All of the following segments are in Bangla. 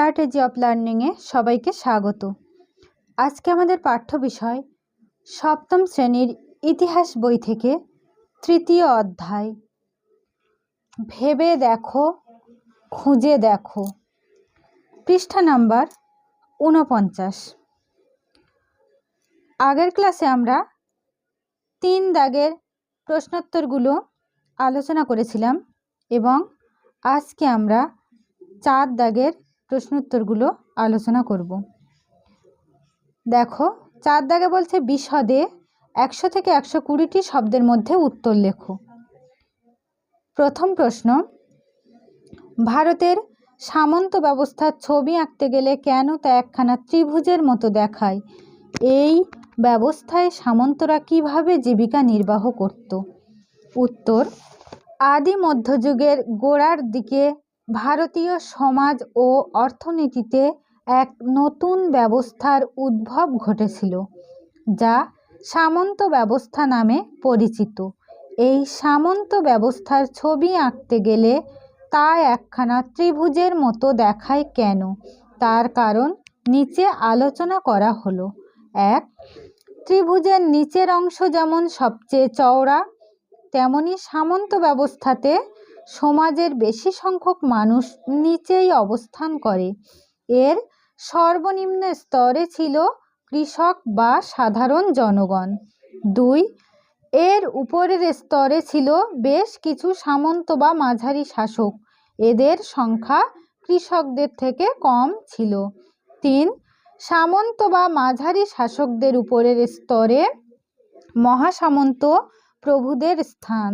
স্ট্র্যাটেজি অফ লার্নিংয়ে সবাইকে স্বাগত। আজকে আমাদের পাঠ্য বিষয় সপ্তম শ্রেণির ইতিহাস বই থেকে তৃতীয় অধ্যায়। ভেবে দেখো, খুঁজে দেখো। পৃষ্ঠা নাম্বার ঊনপঞ্চাশ। আগের ক্লাসে আমরা তিন দাগের প্রশ্নোত্তরগুলো আলোচনা করেছিলাম এবং আজকে আমরা চার দাগের প্রশ্নোত্তরগুলো আলোচনা করব। দেখো চার দাগে বলছে, বিশদে একশো থেকে একশো কুড়িটি শব্দের মধ্যে উত্তর লেখো। প্রথম প্রশ্ন, ভারতের সামন্ত ব্যবস্থার ছবি আঁকতে গেলে কেন তা একখানা ত্রিভুজের মতো দেখায়? এই ব্যবস্থায় সামন্তরা কীভাবে জীবিকা নির্বাহ করত? উত্তর, আদি মধ্যযুগের গোড়ার দিকে ভারতীয় সমাজ ও অর্থনীতিতে এক নতুন ব্যবস্থার উদ্ভব ঘটেছিল, যা সামন্ত ব্যবস্থা নামে পরিচিত। এই সামন্ত ব্যবস্থার ছবি আঁকতে গেলে তা একখানা ত্রিভুজের মতো দেখায় কেন? তার কারণ নিচে আলোচনা করা হলো। এক, ত্রিভুজের নিচের অংশ যেমন সবচেয়ে চওড়া, তেমনি সামন্ত ব্যবস্থাতে সমাজের বেশি সংখ্যক মানুষ নিচেই অবস্থান করে। এর সর্বনিম্ন স্তরে ছিল কৃষক বা সাধারণ জনগণ। দুই, এর উপরের স্তরে ছিল বেশ কিছু সামন্ত বা মাঝারি শাসক। এদের সংখ্যা কৃষকদের থেকে কম ছিল। তিন, সামন্ত বা মাঝারি শাসকদের উপরের স্তরে মহাসামন্ত প্রভুদের স্থান।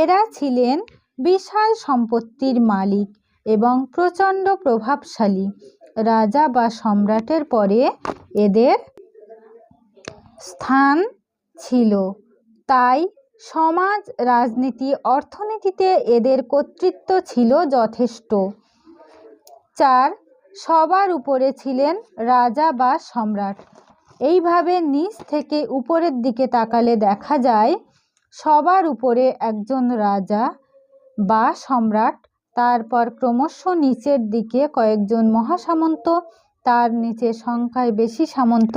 এরা ছিলেন বিশাল সম্পত্তির মালিক এবং প্রচণ্ড প্রভাবশালী। রাজা বা সম্রাটের পরে এদের স্থান ছিল। তাই সমাজ, রাজনীতি, অর্থনীতিতে এদের কর্তৃত্ব ছিল যথেষ্ট। চার, সবার উপরে ছিলেন রাজা বা সম্রাট। এইভাবে নিচ থেকে উপরের দিকে তাকালে দেখা যায়, সবার উপরে একজন রাজা বা সম্রাট। তারপর ক্রমশ নিচের দিকে কয়েকজন মহাসামন্ত, তার নিচে সংখ্যায় বেশি সামন্ত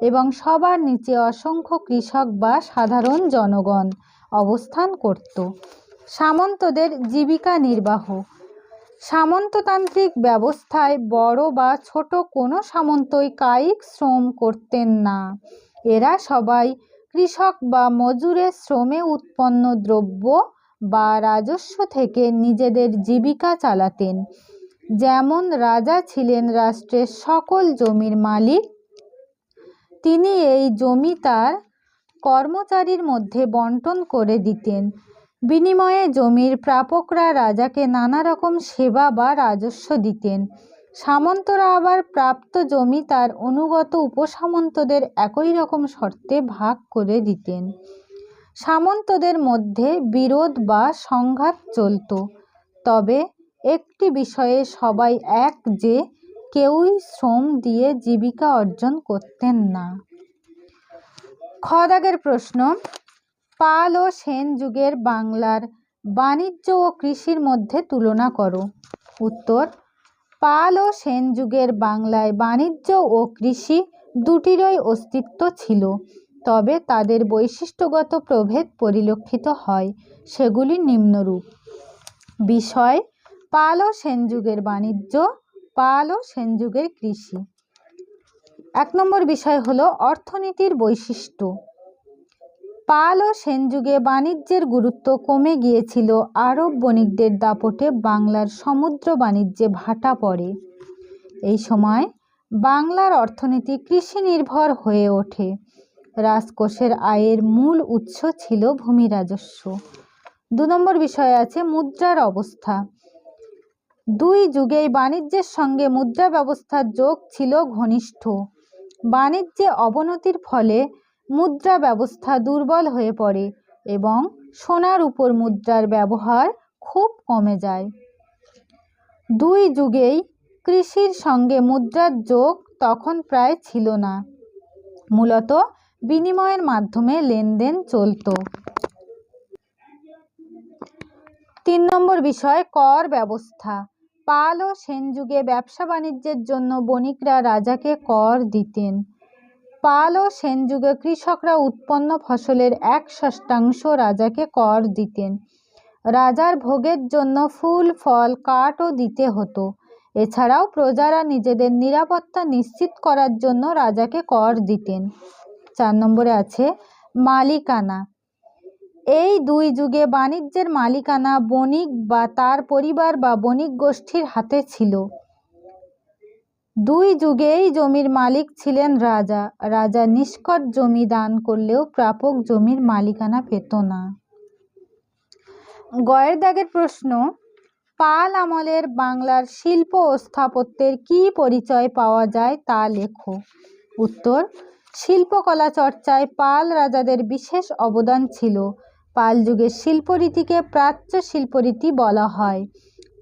এবং সবার নিচে অসংখ্য কৃষক বা সাধারণ জনগণ অবস্থান করত। সামন্তদের জীবিকা নির্বাহ। সামন্ততান্ত্রিক ব্যবস্থায় বড় বা ছোট কোনো সামন্তই কায়িক শ্রম করতেন না। এরা সবাই কৃষক বা মজুরের শ্রমে উৎপন্ন দ্রব্য বা রাজস্ব থেকে নিজেদের জীবিকা চালাতেন। যেমন রাজা ছিলেন রাষ্ট্রের সকল জমির মালিক, তিনি এই জমি তার কর্মচারীর মধ্যে বন্টন করে দিতেন। বিনিময়ে জমির প্রাপকরা রাজাকে নানা রকম সেবা বা রাজস্ব দিতেন। সামন্তরা আবার প্রাপ্ত জমি তার অনুগত উপসামন্তদের একই রকম শর্তে ভাগ করে দিতেন। সামন্তদের মধ্যে বিরোধ বা সংঘাত চলত। তবে একটি বিষয়ে সবাই এক যে, কেউই শ্রম দিয়ে জীবিকা অর্জন করতেন না। খদাগের প্রশ্ন, পাল ও সেন যুগের বাংলার বাণিজ্য ও কৃষির মধ্যে তুলনা করো। উত্তর, পাল ও সেন যুগের বাংলায় বাণিজ্য ও কৃষি দুটিরই অস্তিত্ব ছিল। তবে তাদের বৈশিষ্ট্যগত প্রভেদ পরিলক্ষিত হয়, সেগুলি নিম্নরূপ। বিষয়, পাল ও সেন যুগের বাণিজ্য, পাল ও সেন যুগের কৃষি। এক নম্বর বিষয় হলো অর্থনীতির বৈশিষ্ট্য। পাল ও সেন যুগে বাণিজ্যের গুরুত্ব কমে গিয়েছিল, আরব বণিকদের দাপটে বাংলার সমুদ্র বাণিজ্যে ভাটা পড়ে। এই সময় বাংলার অর্থনীতি কৃষি নির্ভর হয়ে ওঠে। রাজকোষের আয়ের মূল উৎস ছিল ভূমি রাজস্ব। দু নম্বর বিষয় আছে মুদ্রার অবস্থা। দুই যুগেই বাণিজ্যের সঙ্গে মুদ্রা ব্যবস্থার যোগ ছিল ঘনিষ্ঠ। বাণিজ্যে অবনতির ফলে মুদ্রা ব্যবস্থা দুর্বল হয়ে পড়ে এবং সোনার উপর মুদ্রার ব্যবহার খুব কমে যায়। দুই যুগেই কৃষির সঙ্গে মুদ্রার যোগ তখন প্রায় ছিল না। মূলত বিনিময়ের মাধ্যমে লেনদেন চলত। তিন নম্বর বিষয়, কর ব্যবস্থা। পাল ও সেন যুগে ব্যবসা বাণিজ্যের জন্য বণিকরা রাজাকে কর দিতেন। পাল ও সেন যুগে কৃষকরা উৎপন্ন ফসলের এক ষষ্ঠাংশ রাজাকে কর দিতেন। রাজার ভোগের জন্য ফুল, ফল, কাঠও দিতে হতো। এছাড়াও প্রজারা নিজেদের নিরাপত্তা নিশ্চিত করার জন্য রাজাকে কর দিতেন। চার নম্বরে আছে মালিকানা। এই দুই যুগে বাণিজ্যের মালিকানা বণিক বা তার পরিবার বা বণিক গোষ্ঠীর হাতে ছিল। দুই যুগেই জমির মালিক ছিলেন রাজা। রাজা নিষ্কট জমি দান করলেও প্রাপক জমির মালিকানা পেত না। গয়ের দাগের প্রশ্ন, পাল আমলের বাংলার শিল্প ও স্থাপত্যের কী পরিচয় পাওয়া যায় তা লেখো। উত্তর শিল্পকলা চর্চায় পাল রাজাদের বিশেষ অবদান ছিল। পাল যুগের শিল্পরীতিকে প্রাচ্য শিল্পরীতি বলা হয়।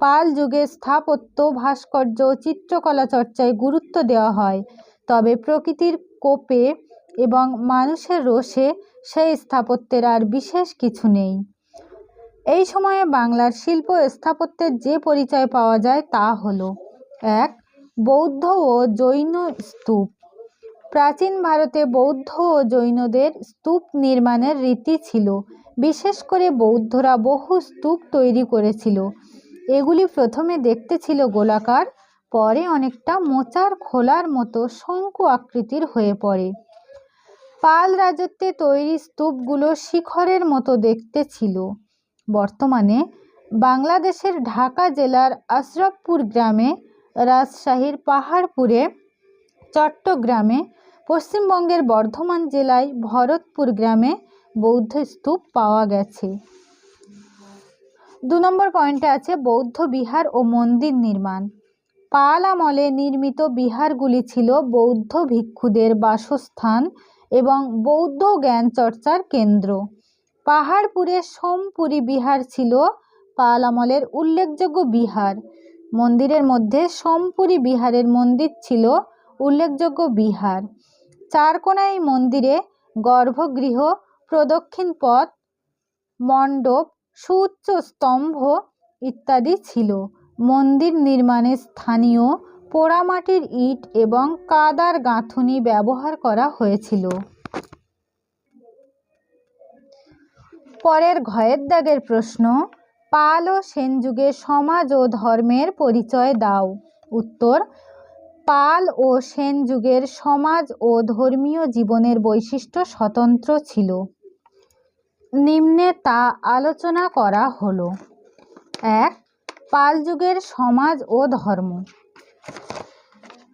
পাল যুগে স্থাপত্য, ভাস্কর্য, চিত্রকলা চর্চায় গুরুত্ব দেওয়া হয়। তবে প্রকৃতির কোপে এবং মানুষের রোষে সেই স্থাপত্যের আর বিশেষ কিছু নেই। এই সময়ে বাংলার শিল্প স্থাপত্যের যে পরিচয় পাওয়া যায় তা হলো, এক, বৌদ্ধ ও জৈন স্তূপ। প্রাচীন ভারতে বৌদ্ধ ও জৈনদের স্তূপ নির্মাণের রীতি ছিল। বিশেষ করে বৌদ্ধরা বহু স্তূপ তৈরি করেছিল। এগুলি প্রথমে দেখতে ছিল গোলাকার, পরে অনেকটা মোচার, খোলার মতো শঙ্কু আকৃতির হয়ে পড়ে। পাল রাজত্বে তৈরি স্তূপগুলো শিখরের মতো দেখতে ছিল। বর্তমানে বাংলাদেশের ঢাকা জেলার আশরাফপুর গ্রামে রাজশাহীর পাহাড়পুরে চট্টগ্রামে, পশ্চিমবঙ্গের বর্ধমান জেলায় ভরতপুর গ্রামে বৌদ্ধ স্তূপ পাওয়া গেছে। দু নম্বর পয়েন্টে আছে বৌদ্ধ বিহার ও মন্দির নির্মাণ। পাল আমলে নির্মিত বিহারগুলি ছিল বৌদ্ধ ভিক্ষুদের বাসস্থান এবং বৌদ্ধ জ্ঞান চর্চার কেন্দ্র। পাহাড়পুরে সোমপুরী বিহার ছিল পাল আমলের উল্লেখযোগ্য বিহার। মন্দিরের মধ্যে সোমপুরী বিহারের মন্দির ছিল উল্লেখযোগ্য বিহার। চারকোনা এই মন্দিরে গর্ভগৃহ, প্রদক্ষিণ পথ, মণ্ডপ, সুউচ্চ স্তম্ভ ইত্যাদি ছিল। মন্দির নির্মাণে স্থানীয় পোড়ামাটির ইট এবং কাদার গাঁথুনি ব্যবহার করা হয়েছিল। পরের ঘয়ের দাগের প্রশ্ন, পাল ও সেন যুগে সমাজ ও ধর্মের পরিচয় দাও। উত্তর পাল ও সেন যুগের সমাজ ও ধর্মীয় জীবনের বৈশিষ্ট্য স্বতন্ত্র ছিল। নিম্নে তা আলোচনা করা হলো। এক, পাল যুগের সমাজ ও ধর্ম।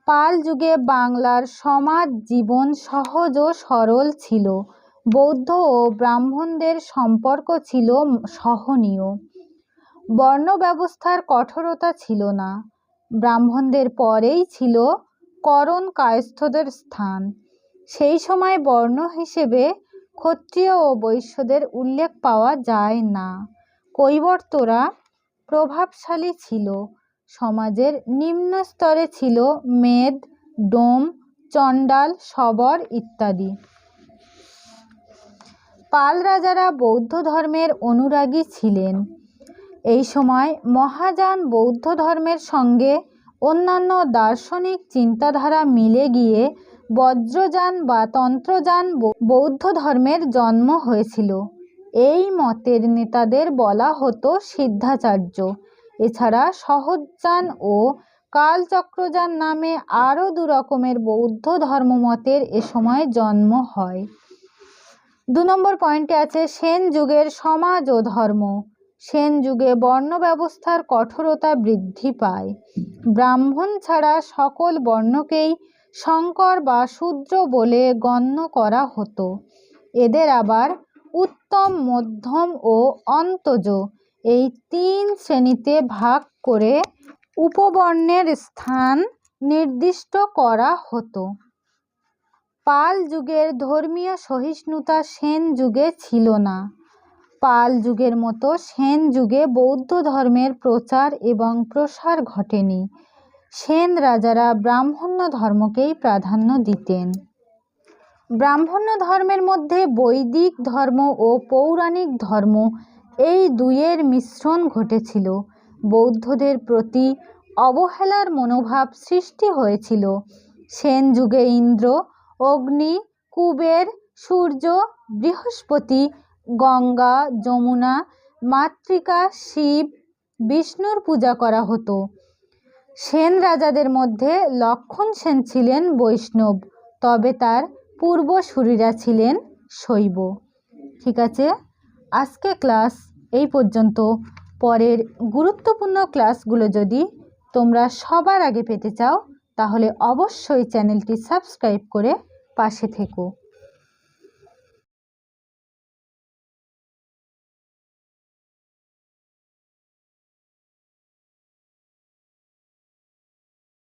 পাল যুগে বাংলার সমাজ জীবন সহজ ও সরল ছিল। বৌদ্ধ ও ব্রাহ্মণদের সম্পর্ক ছিল সহনীয়। বর্ণ ব্যবস্থার কঠোরতা ছিল না। ব্রাহ্মণদের পরেই ছিল করণ কায়স্থদের স্থান। সেই সময় বর্ণ হিসেবে ক্ষত্রিয় ও বৈশ্যদের উল্লেখ পাওয়া যায় না। কৈবর্তরা প্রভাবশালী ছিল। সমাজের নিম্ন স্তরে ছিল মেদ, ডোম, চণ্ডাল শবর ইত্যাদি। পাল রাজারা বৌদ্ধ ধর্মের অনুরাগী ছিলেন। এই সময় মহাযান বৌদ্ধ ধর্মের সঙ্গে অন্যান্য দার্শনিক চিন্তাধারা মিলে গিয়ে বজ্রযান বা তন্ত্রযান বৌদ্ধ ধর্মের জন্ম হয়েছিল। এই মতের নেতাদের বলা হতো সিদ্ধাচার্য। এছাড়া সহজযান ও কালচক্রযান নামে আরও দু রকমের বৌদ্ধ ধর্মমতের এ সময় জন্ম হয়। দু নম্বর পয়েন্টে আছে সেন যুগের সমাজ ও ধর্ম সেন যুগে বর্ণ ব্যবস্থার কঠোরতা বৃদ্ধি পায়। ব্রাহ্মণ ছাড়া সকল বর্ণকেই শঙ্কর বা শূদ্র বলে গণ্য করা হতো। এদের আবার উত্তম, মধ্যম ও অন্তজ এই তিন শ্রেণীতে ভাগ করে উপবর্ণের স্থান নির্দিষ্ট করা হতো। পাল যুগের ধর্মীয় সহিষ্ণুতা সেন যুগে ছিল না। পাল যুগের মতো সেন যুগে বৌদ্ধ ধর্মের প্রচার এবং প্রসার ঘটেনি। সেন রাজারা ব্রাহ্মণ্য ধর্মকেই প্রাধান্য দিতেন। ব্রাহ্মণ্য ধর্মের মধ্যে বৈদিক ধর্ম ও পৌরাণিক ধর্ম এই দুইয়ের মিশ্রণ ঘটেছিল। বৌদ্ধদের প্রতি অবহেলার মনোভাব সৃষ্টি হয়েছিল। সেন যুগে ইন্দ্র, অগ্নি, কুবের, সূর্য, বৃহস্পতি গঙ্গা, যমুনা, মাতৃকা, শিব, বিষ্ণুর পূজা করা হতো। সেন রাজাদের মধ্যে লক্ষণ সেন ছিলেন বৈষ্ণব, তবে তার পূর্বসূরীরা ছিলেন শৈব। ঠিক আছে, আজকে ক্লাস এই পর্যন্ত। পরের গুরুত্বপূর্ণ ক্লাসগুলো যদি তোমরা সবার আগে পেতে চাও, তাহলে অবশ্যই চ্যানেলটি সাবস্ক্রাইব করে পাশে থেকো।